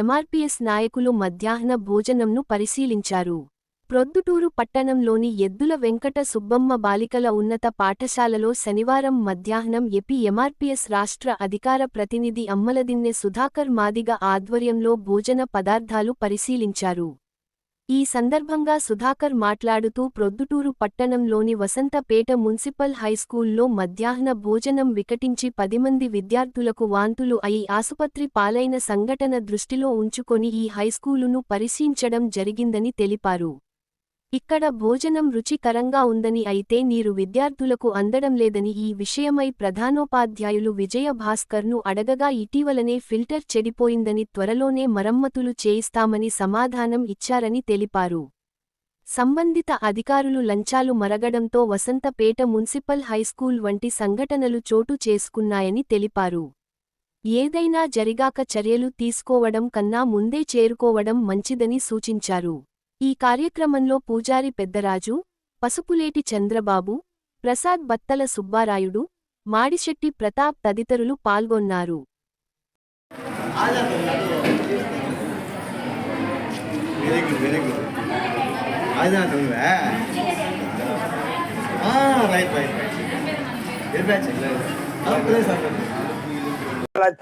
MRPS నాయకులు మధ్యాహ్న భోజనంను పరిశీలించారు. ప్రొద్దుటూరు పట్టణంలోని ఎద్దుల వెంకట సుబ్బమ్మ బాలికల ఉన్నత పాఠశాలలో శనివారం మధ్యాహ్నం ఎపి ఎంఆర్పీఎస్ రాష్ట్ర అధికార ప్రతినిధి అమ్మలదిన్నె సుధాకర్ మాదిగ ఆధ్వర్యంలో భోజన పదార్థాలు పరిశీలించారు. ఈ సందర్భంగా సుధాకర్ మాట్లాడుతూ ప్రొద్దుటూరు పట్టణంలోని వసంతపేట మున్సిపల్ హైస్కూల్లో మధ్యాహ్న భోజనం వికటించి పది మంది విద్యార్థులకు వాంతులు అయి ఆసుపత్రి పాలైన సంఘటన దృష్టిలో ఉంచుకొని ఈ హైస్కూలును పరిశీలించడం జరిగిందని తెలిపారు. ఇక్కడ భోజనం రుచికరంగా ఉందని అయితే నీరు విద్యార్థులకు అందడం లేదని ఈ విషయమై ప్రధానోపాధ్యాయులు విజయ భాస్కర్ను అడగగా ఇటీవలనే ఫిల్టర్ చెడిపోయిందని త్వరలోనే మరమ్మతులు చేయిస్తామని సమాధానం ఇచ్చారని తెలిపారు. సంబంధిత అధికారులు లంచాలు మరగడంతో వసంతపేట మున్సిపల్ హైస్కూల్ వంటి సంఘటనలు చోటు చేసుకున్నాయని తెలిపారు. ఏదైనా జరిగాక చర్యలు తీసుకోవడం కన్నా ముందే చేరుకోవడం మంచిదని సూచించారు. ఈ కార్యక్రమంలో పూజారి పెద్దరాజు పసుపులేటి చంద్రబాబు ప్రసాద్ బత్తల సుబ్బారాయుడు మాడిశెట్టి ప్రతాప్ తదితరులు పాల్గొన్నారు.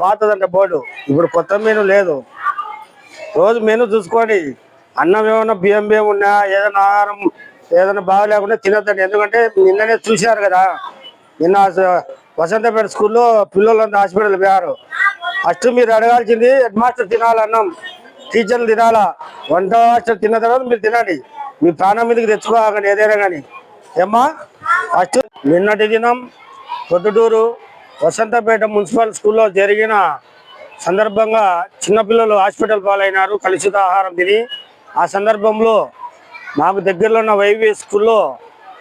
పాతదంట బోర్డు. ఇప్పుడు కొత్త మెను లేదు. రోజు మెను చూసుకోండి. అన్నం ఏమన్నా బియ్యం బియ్యం ఉన్నా ఏదైనా ఆహారం ఏదైనా బాగలేకుండా తినొద్దండి. ఎందుకంటే నిన్ననే చూశారు కదా నిన్న వసంతపేట స్కూల్లో పిల్లలంతా హాస్పిటల్ పోయారు. ఫస్ట్ మీరు అడగాల్సింది హెడ్ మాస్టర్ తినాలన్నాం టీచర్లు తినాలా? వంట మాస్టర్ తిన్న తర్వాత మీరు తినండి. మీ ప్రాణం మీదకి తెచ్చుకోకండి ఏదైనా కానీ. ఏమ్మా? ఫస్ట్ నిన్నటి దినం పొద్దుటూరు వసంతపేట మున్సిపల్ స్కూల్లో జరిగిన సందర్భంగా చిన్నపిల్లలు హాస్పిటల్ పాలైనారు. కలుషిత ఆహారం తిని ఆ సందర్భంలో మాకు దగ్గరలో ఉన్న వైవి స్కూల్లో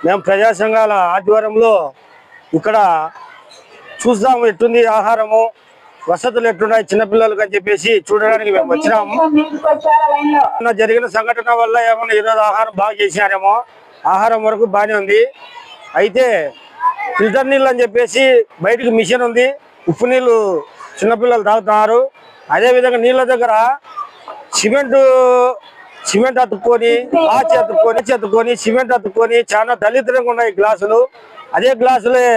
మేము ప్రజా సంఘాల ఆధ్వర్యంలో ఇక్కడ చూస్తాము ఎట్టుంది ఆహారము వసతులు ఎట్లున్నాయి చిన్నపిల్లలకు అని చెప్పేసి చూడడానికి మేము వచ్చినాము. జరిగిన సంఘటన వల్ల ఏమన్నా ఈరోజు ఆహారం బాగా చేసినారేమో ఆహారం వరకు బాగానే ఉంది. అయితే ఫిల్టర్ నీళ్ళు అని చెప్పేసి బయటకు మిషన్ ఉంది. ఉప్పు నీళ్ళు చిన్నపిల్లలు తాగుతున్నారు అదేవిధంగా నీళ్ళ దగ్గర సిమెంటు సిమెంట్ అతుక్కొని ఆ అతుక్కొని ఆచి సిమెంట్ అతుక్కొని చాలా దళిద్రంగా ఉన్నాయి గ్లాసులు. అదే గ్లాసులే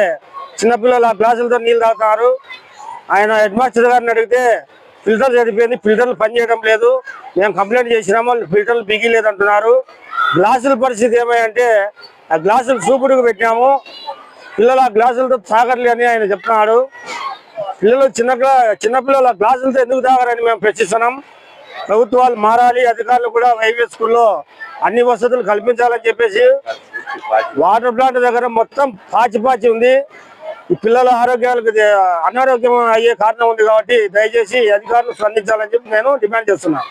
చిన్నపిల్లలు ఆ గ్లాసులతో నీళ్ళు తాగుతారు. ఆయన హెడ్ మాస్టర్ గారిని అడిగితే ఫిల్టర్ చనిపోయింది ఫిల్టర్లు పనిచేయడం లేదు. మేము కంప్లైంట్ చేసినాము ఫిల్టర్లు బిగిలేదు అంటున్నారు గ్లాసుల పరిస్థితి ఏమంటే ఆ గ్లాసులు చూపుడుకు పెట్టినాము. పిల్లలు ఆ గ్లాసులతో తాగర్లే అని ఆయన చెప్తున్నాడు. పిల్లలు చిన్న చిన్నపిల్లలు ఆ గ్లాసులతో ఎందుకు తాగరని మేము ప్రశ్నిస్తున్నాం. ప్రభుత్వాలు మారాలి అధికారులు కూడా వైవే స్కూల్లో అన్ని వసతులు కల్పించాలని చెప్పేసి వాటర్ ప్లాంట్ దగ్గర మొత్తం పాచి పాచి ఉంది. ఈ పిల్లల ఆరోగ్యాలకు అనారోగ్యం అయ్యే కారణం ఉంది కాబట్టి దయచేసి అధికారులు స్పందించాలని చెప్పి నేను డిమాండ్ చేస్తున్నాను.